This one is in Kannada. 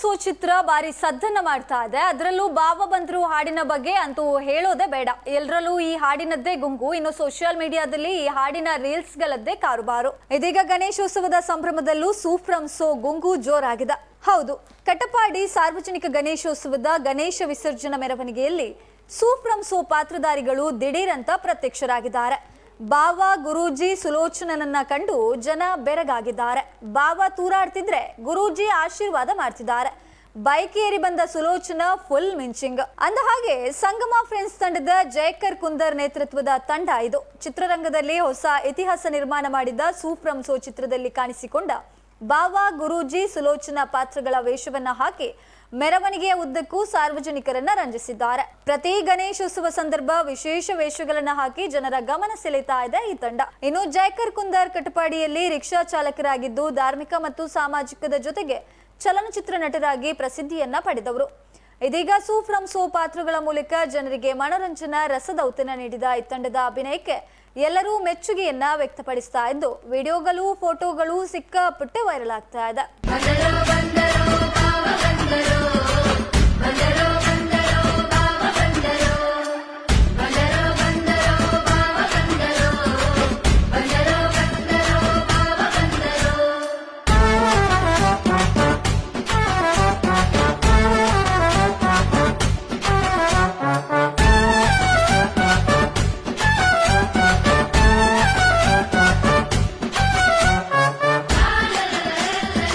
ಸೋ ಚಿತ್ರ ಬಾರಿ ಸದ್ದನ್ನ ಮಾಡ್ತಾ ಇದೆ. ಅದರಲ್ಲೂ ಬಾವ ಬಂದ್ರು ಹಾಡಿನ ಬಗ್ಗೆ ಅಂತೂ ಹೇಳೋದೇ ಬೇಡ. ಎಲ್ಲರಲ್ಲೂ ಈ ಹಾಡಿನದ್ದೇ ಗುಂಗು. ಇನ್ನು ಸೋಷಿಯಲ್ ಮೀಡಿಯಾದಲ್ಲಿ ಈ ಹಾಡಿನ ರೀಲ್ಸ್ ಗಳದ್ದೇ ಕಾರುಬಾರು. ಇದೀಗ ಗಣೇಶೋತ್ಸವದ ಸಂಭ್ರಮದಲ್ಲೂ ಸೋ ಗುಂಗು ಜೋರಾಗಿದೆ. ಹೌದು, ಕಟಪಾಡಿ ಸಾರ್ವಜನಿಕ ಗಣೇಶೋತ್ಸವದ ಗಣೇಶ ವಿಸರ್ಜನಾ ಮೆರವಣಿಗೆಯಲ್ಲಿ ಸೋ ಪಾತ್ರಧಾರಿಗಳು ದಿಢೀರಂತ ಪ್ರತ್ಯಕ್ಷರಾಗಿದ್ದಾರೆ. ಬಾವ ಗುರೂಜಿ ಸುಲೋಚನನನ್ನ ಕಂಡು ಜನ ಬೆರಗಾಗಿದ್ದಾರೆ. ಬಾವ ತೂರಾಡ್ತಿದ್ರೆ ಗುರೂಜಿ ಆಶೀರ್ವಾದ ಮಾಡ್ತಿದ್ದಾರೆ. ಬೈಕ್ ಏರಿ ಬಂದ ಸುಲೋಚನ ಫುಲ್ ಮಿಂಚಿಂಗ್. ಅಂದ ಹಾಗೆ ಸಂಗಮ ಫ್ರೆಂಡ್ಸ್ ತಂಡದ ಜಯಕರ್ ಕುಂದರ್ ನೇತೃತ್ವದ ತಂಡ ಇದು. ಚಿತ್ರರಂಗದಲ್ಲಿ ಹೊಸ ಇತಿಹಾಸ ನಿರ್ಮಾಣ ಮಾಡಿದ ಸೋ ಚಿತ್ರದಲ್ಲಿ ಕಾಣಿಸಿಕೊಂಡ ಬಾವ ಗುರೂಜಿ ಸುಲೋಚನಾ ಪಾತ್ರಗಳ ವೇಷವನ್ನ ಹಾಕಿ ಮೆರವಣಿಗೆಯ ಉದ್ದಕ್ಕೂ ಸಾರ್ವಜನಿಕರನ್ನ ರಂಜಿಸಿದ್ದಾರೆ. ಪ್ರತಿ ಗಣೇಶೋತ್ಸವ ಸಂದರ್ಭ ವಿಶೇಷ ವೇಷಗಳನ್ನ ಹಾಕಿ ಜನರ ಗಮನ ಸೆಳೆತಾ ಇದೆ ಈ ತಂಡ. ಇನ್ನು ಜಯಕರ್ ಕುಂದರ್ ಕಟಪಾಡಿಯಲ್ಲಿ ರಿಕ್ಷಾ ಚಾಲಕರಾಗಿದ್ದು ಧಾರ್ಮಿಕ ಮತ್ತು ಸಾಮಾಜಿಕದ ಜೊತೆಗೆ ಚಲನಚಿತ್ರ ನಟರಾಗಿ ಪ್ರಸಿದ್ಧಿಯನ್ನ ಪಡೆದವರು. ಇದೀಗ ಸೂ ಫ್ರಮ್ ಸೋ ಪಾತ್ರಗಳ ಮೂಲಕ ಜನರಿಗೆ ಮನೋರಂಜನಾ ರಸದೌತಣ ನೀಡಿದ ಈ ತಂಡದ ಅಭಿನಯಕ್ಕೆ ಎಲ್ಲರೂ ಮೆಚ್ಚುಗೆಯನ್ನ ವ್ಯಕ್ತಪಡಿಸ್ತಾ ಇದ್ದು ವಿಡಿಯೋಗಳು ಫೋಟೋಗಳು ಸಿಕ್ಕಾಪಟ್ಟೆ ವೈರಲ್ ಆಗ್ತಾ ಇದೆ.